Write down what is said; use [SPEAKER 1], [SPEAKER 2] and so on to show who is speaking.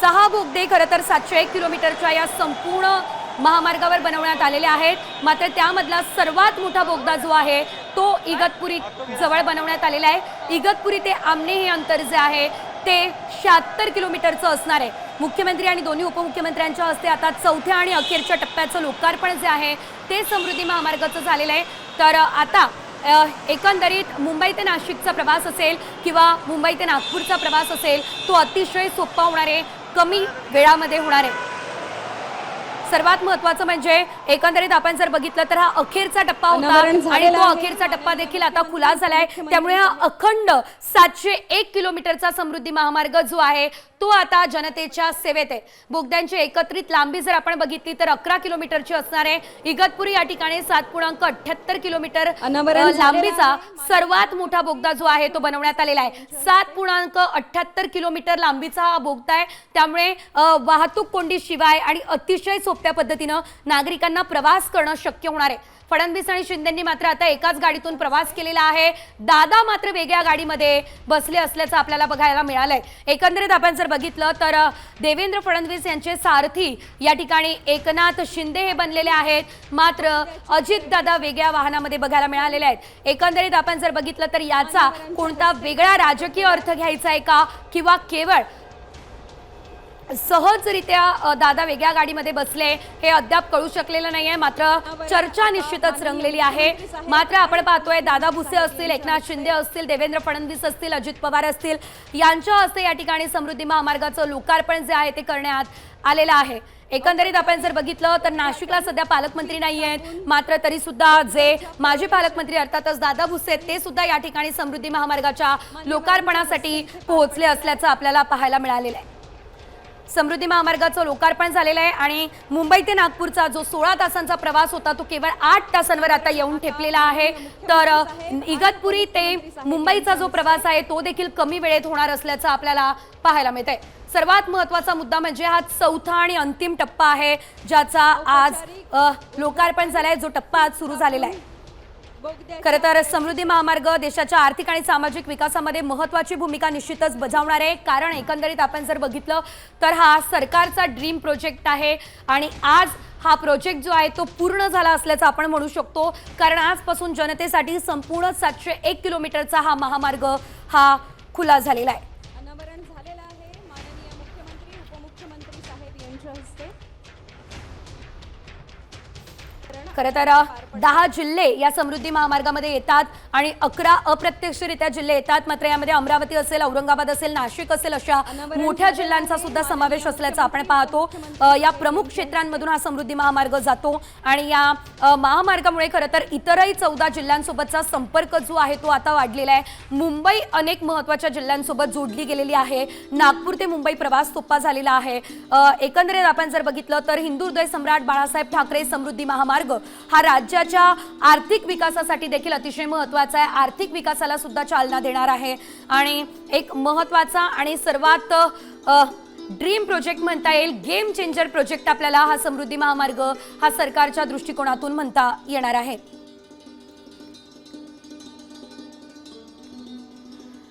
[SPEAKER 1] सहा बोगदे खरं तर सातशे एक किलोमीटरच्या या संपूर्ण महामार्गावर बनवण्यात आलेले आहेत. मात्र त्यामधला सर्वात मोठा बोगदा जो आहे तो इगतपुरी जवळ बनवण्यात आलेला आहे. इगतपुरी ते आमने हे अंतर जे आहे ते शहात्तर किलोमीटरचं असणार आहे. मुख्यमंत्री आणि दोन्ही उपमुख्यमंत्र्यांच्या हस्ते आता चौथ्या आणि अखेरच्या टप्प्याचं लोकार्पण जे आहे ते समृद्धी महामार्गाचं झालेलं आहे. तर आता एकंदरीत मुंबई ते नाशिकचा प्रवास असेल किंवा मुंबई ते नागपूरचा प्रवास असेल तो अतिशय सोपा होणार आहे. कमी वेळामध्ये होणार आहे सर्वात महत्वाचं म्हणजे एकंदरीत आपण जर बघितलं तर हा अखेरचा टप्पा होता आणि तो. अखेरचा टप्पा देखील आता खुला झालाय त्यामुळे हा अखंड सातशे एक किलोमीटरचा समृद्धी महामार्ग जो आहे तो आता जनतेच्या सेवेत आहे. बोगद्यांची एकत्रित लांबी जर आपण बघितली तर अकरा किलोमीटरची असणार आहे. इगतपुरी या ठिकाणी सात पूर्णांक अठ्याहत्तर किलोमीटर लांबीचा सर्वात मोठा बोगदा जो आहे तो बनवण्यात आलेला आहे. सात पूर्णांक अठ्याहत्तर किलोमीटर लांबीचा हा बोगदा आहे. त्यामुळे वाहतूक कोंडी शिवाय आणि अतिशय सोप्या पद्धतीनं नागरिकांना प्रवास करणं शक्य होणार आहे. फडणवीस आणि शिंदेंनी मात्र आता एकाच गाडीतून प्रवास केलेला आहे. दादा मात्र वेगळ्या गाडीमध्ये बसले असल्याचं आपल्याला बघायला मिळालंय. एकंदरीत आपण जर बघितलं तर देवेंद्र फडणवीस यांचे सारथी या ठिकाणी एकनाथ शिंदे हे बनलेले आहेत. मात्र अजित दादा वेगळ्या वाहनामध्ये बघायला मिळालेले आहेत. एकंदरीत आपण जर बघितलं तर याचा कोणता वेगळा राजकीय अर्थ घ्यायचा आहे का? किंवा केवळ सहजरित्या दादा वेगळ्या गाडीमध्ये बसले हे अद्याप कळू शकलेलं नाहीये. मात्र चर्चा निश्चितच रंगलेली आहे. मात्र आपण पाहतोय दादा भुसे असतील एकनाथ शिंदे असतील देवेंद्र फडणवीस असतील अजित पवार असतील यांच्या हस्ते या ठिकाणी समृद्धी महामार्गाचं लोकार्पण जे आहे ते करण्यात आलेलं आहे. एकंदरीत आपण जर बघितलं तर नाशिकला सध्या पालकमंत्री नाही आहेत. मात्र तरी सुद्धा जे माजी पालकमंत्री अर्थातच दादा भुसे आहेत, ते सुद्धा या ठिकाणी समृद्धी महामार्गाच्या लोकार्पणासाठी पोहोचले असल्याचं आपल्याला पाहायला मिळालेलं आहे. समृद्धी महामार्गाचं लोकार्पण झालेलं आहे आणि मुंबई ते नागपूरचा जो सोळा तासांचा प्रवास होता तो केवळ आठ तासांवर आता येऊन ठेपलेला आहे. तर इगतपुरी ते मुंबईचा जो प्रवास आहे तो देखील कमी वेळेत होणार असल्याचं आपल्याला पाहायला मिळत आहे सर्वात महत्त्वाचा मुद्दा म्हणजे हा चौथा आणि अंतिम टप्पा आहे ज्याचा आज लोकार्पण झालाय जो टप्पा आज सुरू झालेला आहे. खरं तर समृद्धी महामार्ग देशाच्या आर्थिक आणि सामाजिक विकासामध्ये महत्वाची भूमिका निश्चितच बजावणार आहे. कारण एकंदरीत आपण जर बघितलं तर हा सरकारचा ड्रीम प्रोजेक्ट आहे आणि आज हा प्रोजेक्ट जो आहे तो पूर्ण झाला असल्याचं आपण म्हणू शकतो. कारण आजपासून जनतेसाठी संपूर्ण सातशे एक किलोमीटरचा हा महामार्ग हा खुला झालेला आहे.
[SPEAKER 2] अनावरण झालेलं आहे. माननीय मुख्यमंत्री उपमुख्यमंत्री साहेब यांच्या हस्ते.
[SPEAKER 1] खरं तर दहा जिल्हे या समृद्धी महामार्गामध्ये येतात आणि अकरा अप्रत्यक्षरित्या जिल्हे येतात. मात्र यामध्ये अमरावती असेल औरंगाबाद असेल नाशिक असेल अशा मोठ्या जिल्ह्यांचा सुद्धा समावेश असल्याचं आपण पाहतो. या प्रमुख क्षेत्रांमधून हा समृद्धी महामार्ग जातो आणि या महामार्गामुळे खरं तर इतरही चौदा जिल्ह्यांसोबतचा संपर्क जो आहे तो आता वाढलेला आहे. मुंबई अनेक महत्त्वाच्या जिल्ह्यांसोबत जोडली गेलेली आहे. नागपूर ते मुंबई प्रवास सोपा झालेला आहे. एकंदरीत आपण जर बघितलं तर हिंदू हृदय सम्राट बाळासाहेब ठाकरे समृद्धी महामार्ग हा राज्याच्या आर्थिक विकासासाठी देखील अतिशय महत्त्वाचा आहे. आर्थिक विकासाला सुद्धा चालना देणार आहे. आणि एक महत्त्वाचा आणि सर्वात ड्रीम प्रोजेक्ट म्हणता येईल गेम चेंजर प्रोजेक्ट आपल्याला हा समृद्धी महामार्ग हा सरकारच्या दृष्टिकोनातून म्हणता येणार आहे.